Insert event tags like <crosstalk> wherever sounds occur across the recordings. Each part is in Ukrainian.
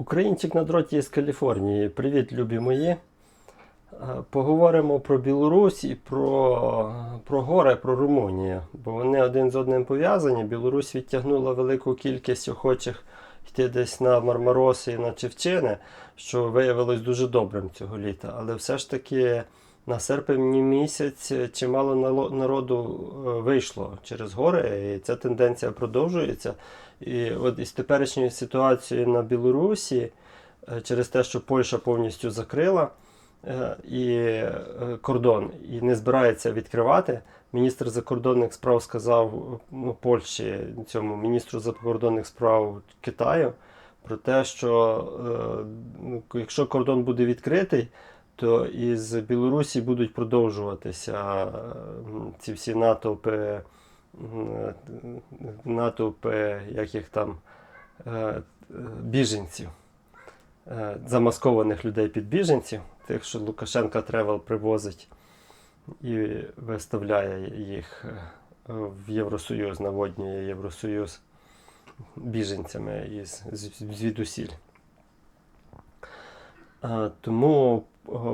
Українчик на дроті з Каліфорнії. Привіт, любі мої. Е, Поговоримо про Білорусь і про, про гори, про Румунію, бо вони один з одним пов'язані. Білорусь відтягнула велику кількість охочих йти десь на Мармароси і на Чевчини, що виявилось дуже добрим цього літа. Але все ж таки на серпень місяць чимало народу е, вийшло через гори, і ця тенденція продовжується. І от із теперішньої ситуації на Білорусі, е, через те, що Польща повністю закрила е, і кордон і не збирається відкривати, міністр закордонних справ сказав ну, Польщі, цьому міністру закордонних справ Китаю, про те, що е, ну, якщо кордон буде відкритий, то із Білорусі будуть продовжуватися е, ці всі натовпи, м, натовпи, як їх там, е, е, біженців, е, замаскованих людей під біженців, тих, що Лукашенка Тревел привозить і виставляє їх е, в Євросоюз, наводнює Євросоюз біженцями із звідусіль. Е, Тому е,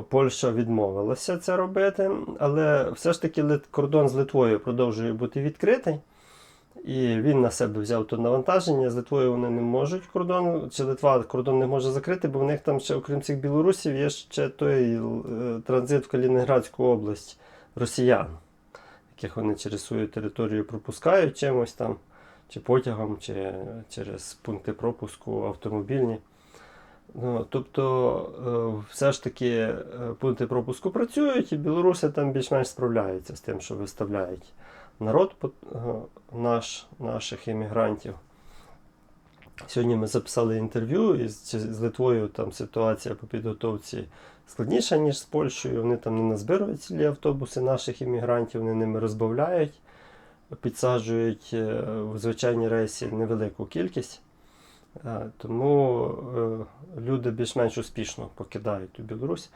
Польща відмовилася це робити, але все ж таки кордон з Литвою продовжує бути відкритий. І він на себе взяв то навантаження. З Литвою вони не можуть кордон, чи Литва кордон не може закрити, бо в них там ще, окрім цих білорусів, є ще той е, транзит в Калінінградську область росіян, яких вони через свою територію пропускають чимось там, чи потягом, чи через пункти пропуску автомобільні. Ну, тобто, е, все ж таки е, пункти пропуску працюють, і білоруси там більш-менш справляються з тим, що виставляють народ е, наш, наших іммігрантів. Сьогодні ми записали інтерв'ю із, з Литвою. Там ситуація по підготовці складніша, ніж з Польщею. Вони там не назбирають цілі автобуси наших іммігрантів, вони ними розбавляють, підсаджують в звичайні рейси невелику кількість. Е, Тому е, люди більш-менш успішно покидають у Білорусь.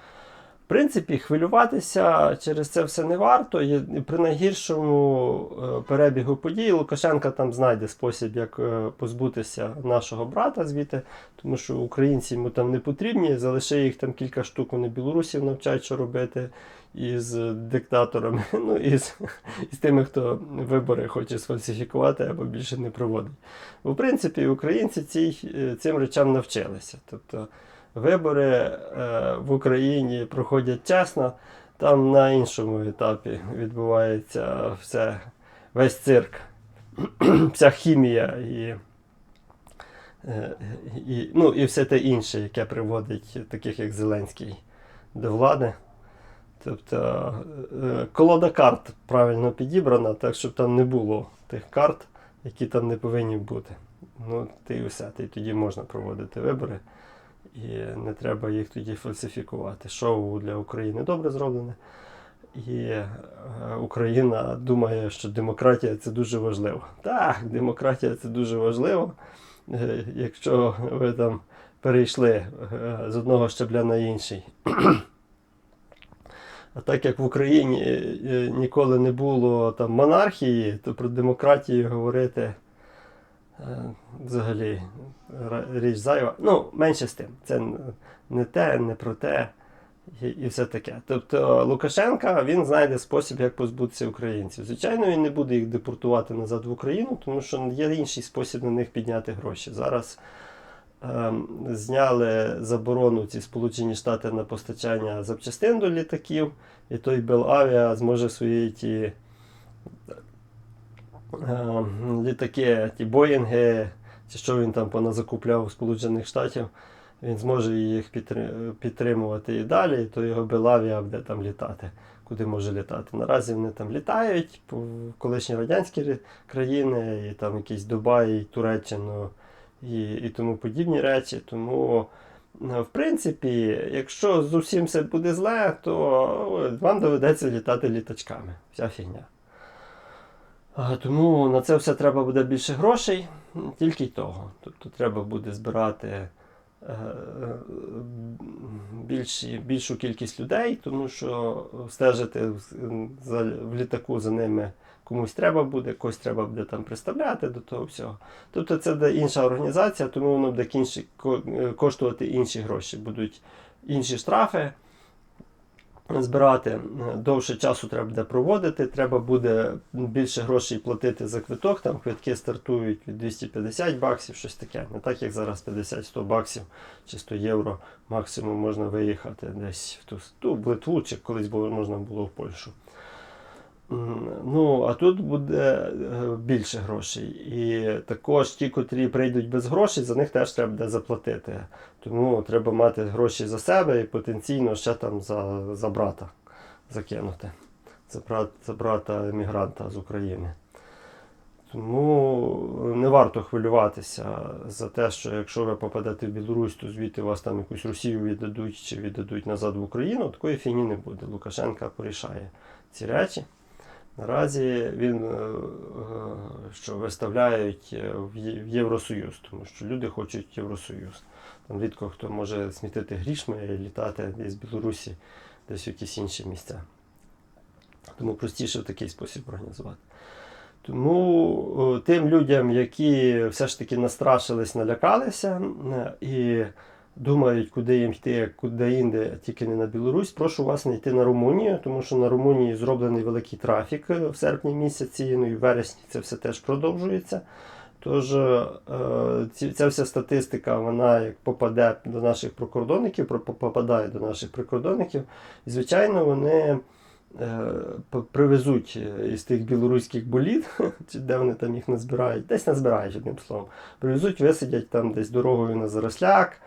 В принципі, хвилюватися через це все не варто. При найгіршому е, перебігу подій Лукашенка там знайде спосіб, як позбутися нашого брата звідти, тому що українці йому там не потрібні. Залиши їх там кілька штук, вони білорусів навчають, що робити із диктаторами, <laughs> ну і з, тими, хто вибори хоче сфальсифікувати або більше не проводить. В принципі, українці цій, е, цим речам навчилися. Тобто вибори е, в Україні проходять чесно, там на іншому етапі відбувається все, весь цирк, <clears throat> вся хімія і, е, і, ну, і все те інше, яке приводить таких як Зеленський до влади. Тобто е, колода карт правильно підібрана, так щоб там не було тих карт, які там не повинні бути. Ну, ти і все, ти тоді можна проводити вибори, і не треба їх тоді фальсифікувати. Шоу для України добре зроблене. І е, Україна думає, що демократія це дуже важливо. Так, демократія це дуже важливо. Е, Якщо ви там перейшли е, з одного щабля на інший. А так як в Україні е, ніколи не було там монархії, то про демократію говорити е, взагалі річ зайва. Ну, менше з тим. Це не те, не про те і, все таке. Тобто Лукашенка він знайде спосіб, як позбутися українців. Звичайно, він не буде їх депортувати назад в Україну, тому що є інший спосіб на них підняти гроші. Зараз зняли заборону ці Сполучені Штати на постачання запчастин до літаків, і той Белавіа зможе свої ті ем, літаки, ті Боїнги, чи що він там поназакупляв у Сполучених Штатів, він зможе їх підтримувати і далі, і то його Белавіа буде там літати. Куди може літати? Наразі вони там літають колишні радянські країни, і там якісь Дубай, Туреччину і, і тому подібні речі. Тому, е, в принципі, якщо з усім все буде зле, то вам доведеться літати літачками. Вся фігня. Тому на це все треба буде більше грошей, тільки й того. Тобто треба буде збирати е, е, більші, більшу кількість людей, тому що стежити за, в літаку за ними комусь треба буде, когось треба буде там представляти до того всього. Тобто це буде інша організація, тому воно буде кінші- е, коштувати інші гроші. Будуть інші штрафи збирати, довше часу треба буде проводити, треба буде більше грошей платити за квиток. Там квитки стартують від 250 баксів, щось таке. Не так, як зараз 50-100 баксів чи 100 євро максимум можна виїхати десь в ту, ту в Литву, чи колись було, можна було в Польщу. Ну, а тут буде е, більше грошей. І також ті, котрі прийдуть без грошей, за них теж треба буде заплатити. Тому треба мати гроші за себе і потенційно ще там за, за брата закинути. За, брат, за брата емігранта з України. Тому не варто хвилюватися за те, що якщо ви попадете в Білорусь, то звідти вас там якусь Росію віддадуть чи віддадуть назад в Україну, такої фігні не буде. Лукашенка порішає ці речі. Наразі він е, е, що виставляють е, в Євросоюз, тому що люди хочуть Євросоюз. Там рідко хто може смітити грішми і літати десь з Білорусі, десь в якісь інші місця. Тому простіше в такий спосіб організувати. Тому тим людям, які все ж таки настрашились, налякалися і думають, куди їм йти, куди інде, тільки не на Білорусь, прошу вас не йти на Румунію, тому що на Румунії зроблений великий трафік е, в серпні місяці, ну і в вересні це все теж продовжується. Тож е, ця вся статистика, вона як попаде до наших прикордонників, попадає до наших прикордонників, і звичайно, вони е, привезуть із тих білоруських боліт, <laughs> де вони там їх назбирають, десь назбирають одним словом. Привезуть, висадять там десь дорогою на Заросляк,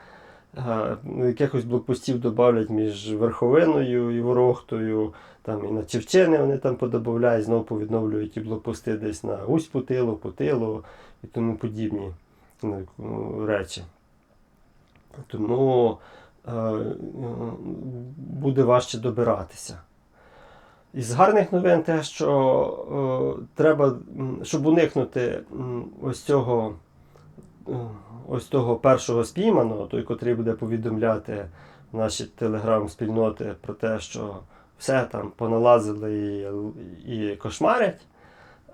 якихось блокпостів додавлять між Верховиною і Ворохтою, там і на Чевчини вони там подобавляють, знову повідновлюють ті блокпости десь на Усть Путилу, Путилу і тому подібні ну, речі. Тому е, буде важче добиратися. Із гарних новин те, що е, треба, щоб уникнути ось цього ось того першого спійманого, той, котрий буде повідомляти наші телеграм-спільноти про те, що все там поналазили і, і кошмарять,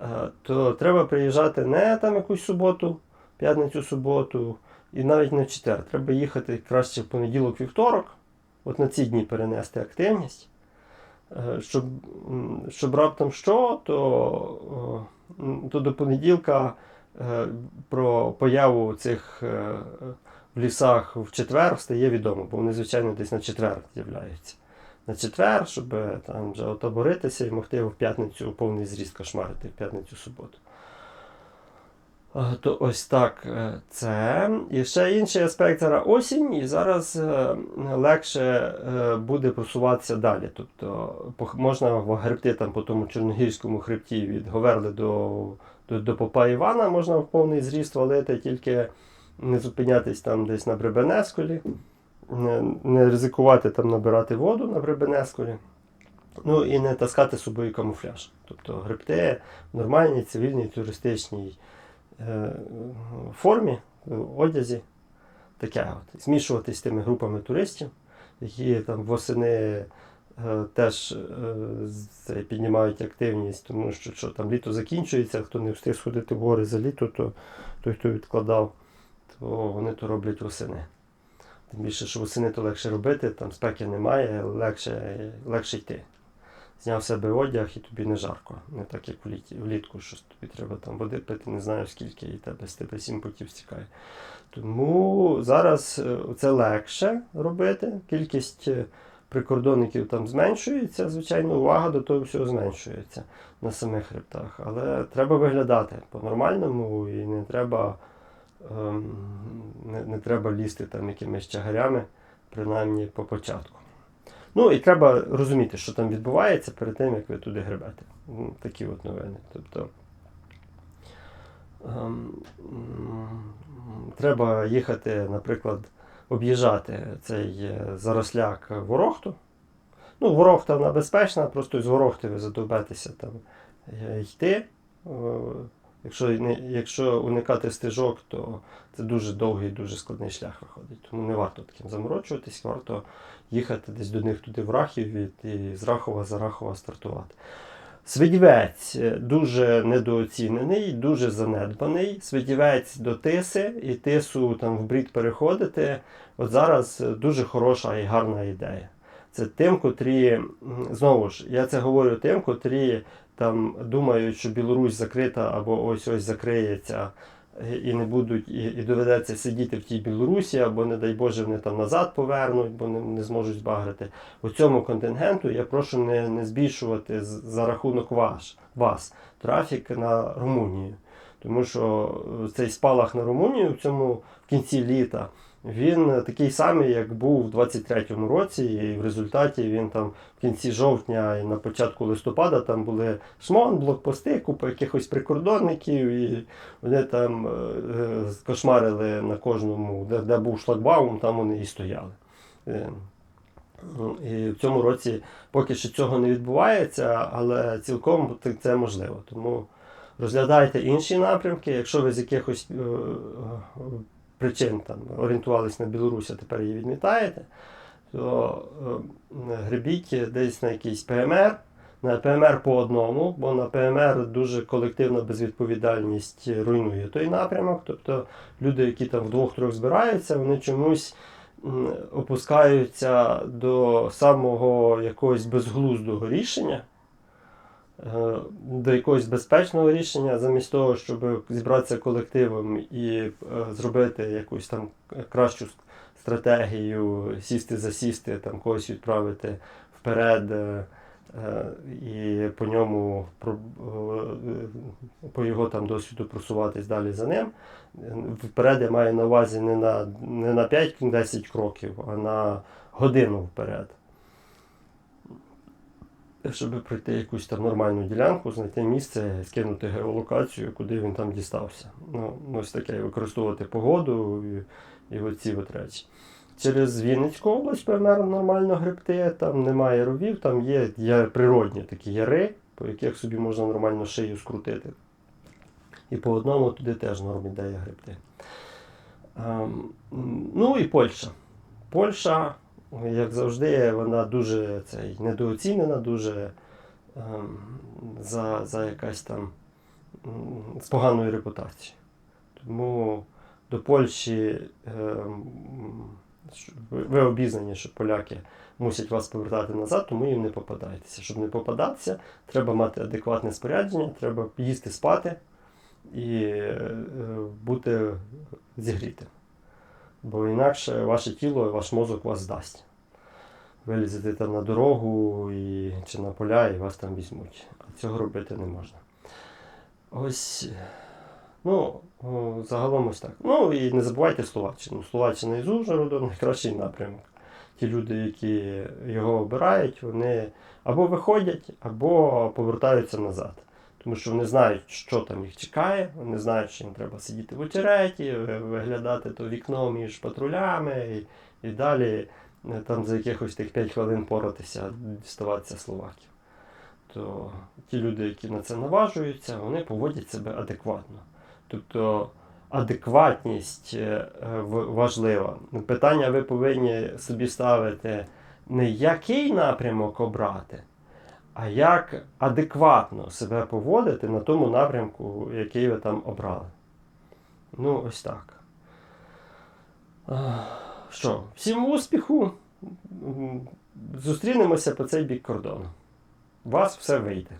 е, то треба приїжджати не там якусь суботу, п'ятницю, суботу, і навіть не четвер. Треба їхати краще в понеділок, вівторок, от на ці дні перенести активність. Е, Щоб, щоб раптом що, то, е, то до понеділка про появу цих е, в лісах в четвер стає відомо, бо вони, звичайно, десь на четвер з'являються. На четвер, щоб е, там вже отоборитися і могти в п'ятницю повний зріст кошмарити, в п'ятницю-суботу. Е, То ось так е, це. І ще інший аспект зараз осінь, і зараз е, легше е, буде просуватися далі. Тобто можна гребти там по тому чорногірському хребті від Говерли до, до, Попа Івана, можна в повний зріст валити, тільки не зупинятись там десь на Бребенесколі, не, не ризикувати там набирати воду на Бребенесколі. Ну і не таскати з собою камуфляж. Тобто гребти в нормальній цивільній туристичній е, формі, е, одязі. Таке от. Змішуватись з тими групами туристів, які там восени теж е, піднімають активність, тому що, що там літо закінчується, хто не встиг сходити в гори за літо, то той, хто відкладав, то вони то роблять восени. Тим більше, що восени то легше робити, там спеки немає, легше, легше йти. Зняв себе одяг і тобі не жарко. Не так, як влітку, що тобі треба там води пити, не знаю скільки, і тебе з тебе сім потів стікає. Тому зараз е, це легше робити. Кількість е, прикордонників там зменшується, звичайно, увага до того всього зменшується на самих хребтах. Але треба виглядати по-нормальному і не треба, ем, не, не треба лізти там якимись чагарями, принаймні по початку. Ну і треба розуміти, що там відбувається перед тим, як ви туди гребете. Такі от новини. Тобто ем, треба їхати, наприклад, об'їжджати цей е, заросляк Ворохту. Ну, Ворохта вона безпечна, просто з Ворохти ви задовбетеся там е, йти. Е, Якщо, якщо уникати стежок, то це дуже довгий, дуже складний шлях виходить. Тому не варто таким заморочуватись, варто їхати десь до них туди в Рахів і з Рахова за Рахова стартувати. Свидівець е, дуже недооцінений, дуже занедбаний. Свидівець до тиси і тису там в брід переходити. От зараз е, дуже хороша і гарна ідея. Це тим, котрі, знову ж, я це говорю тим, котрі там думають, що Білорусь закрита або ось ось закриється і не будуть, і, і доведеться сидіти в тій Білорусі, або, не дай Боже, вони там назад повернуть, бо не, не зможуть збагрити. У цьому контингенту я прошу не, не збільшувати за рахунок ваш, вас трафік на Румунію. Тому що е, цей спалах на Румунію в цьому в кінці літа він е, такий самий, як був у 23-му році, і в результаті він там в кінці жовтня і на початку листопада там були шмон, блокпости, купа якихось прикордонників, і вони там е, кошмарили на кожному, де, де був шлагбаум, там вони і стояли. І в цьому році поки що цього не відбувається, але цілком це можливо. Тому розглядайте інші напрямки. Якщо ви з якихось е, е, причин там, орієнтувались на Білорусь, а тепер її відмітаєте, то е, гребіть десь на якийсь ПМР. На ПМР по одному, бо на ПМР дуже колективна безвідповідальність руйнує той напрямок. Тобто люди, які там вдвох-трьох збираються, вони чомусь опускаються до самого якогось безглуздого рішення, до якогось безпечного рішення, замість того, щоб зібратися колективом і е, зробити якусь там кращу стратегію, сісти засісти, там когось відправити вперед. е, е, І по ньому е, по його там досвіду просуватись далі за ним. Вперед я маю на увазі не на, не на 5-10 кроків, а на годину вперед. Щоб пройти якусь там нормальну ділянку, знайти місце, скинути геолокацію, куди він там дістався. Ну, ось таке, використовувати погоду і, і оці от речі. Через Вінницьку область ПМР нормально гребти, там немає ровів, там є, є природні такі яри, по яких собі можна нормально шию скрутити. І по одному туди теж норм ідея гребти. Ем, ну і Польща. Польща, як завжди, вона дуже цей, недооцінена, дуже ем, за, за якась там з поганою репутацією. Тому до Польщі ем, ви- обізнані, що поляки мусять вас повертати назад, тому їм не попадайтеся. Щоб не попадатися, треба мати адекватне спорядження, треба їсти спати і е, бути зігрітим. Бо інакше ваше тіло ваш мозок вас здасть. Вилізете там на дорогу і, чи на поля і вас там візьмуть. А цього робити не можна. Ось. Ну, загалом ось так. Ну і не забувайте Словаччину. Словаччина із Ужгороду <laughs> найкращий напрямок. Ті люди, які його обирають, вони або виходять, або повертаються назад. Тому що вони знають, що там їх чекає, вони знають, що їм треба сидіти в очереті, виглядати то вікно між патрулями і, і далі е, там за якихось тих 5 хвилин поратися, діставатися словаків. То ті люди, які на це наважуються, вони поводять себе адекватно. Тобто адекватність е, важлива. Питання ви повинні собі ставити не який напрямок обрати, а як адекватно себе поводити на тому напрямку, який ви там обрали. Ну, ось так. Що, всім успіху. Зустрінемося по цей бік кордону. У вас все вийде.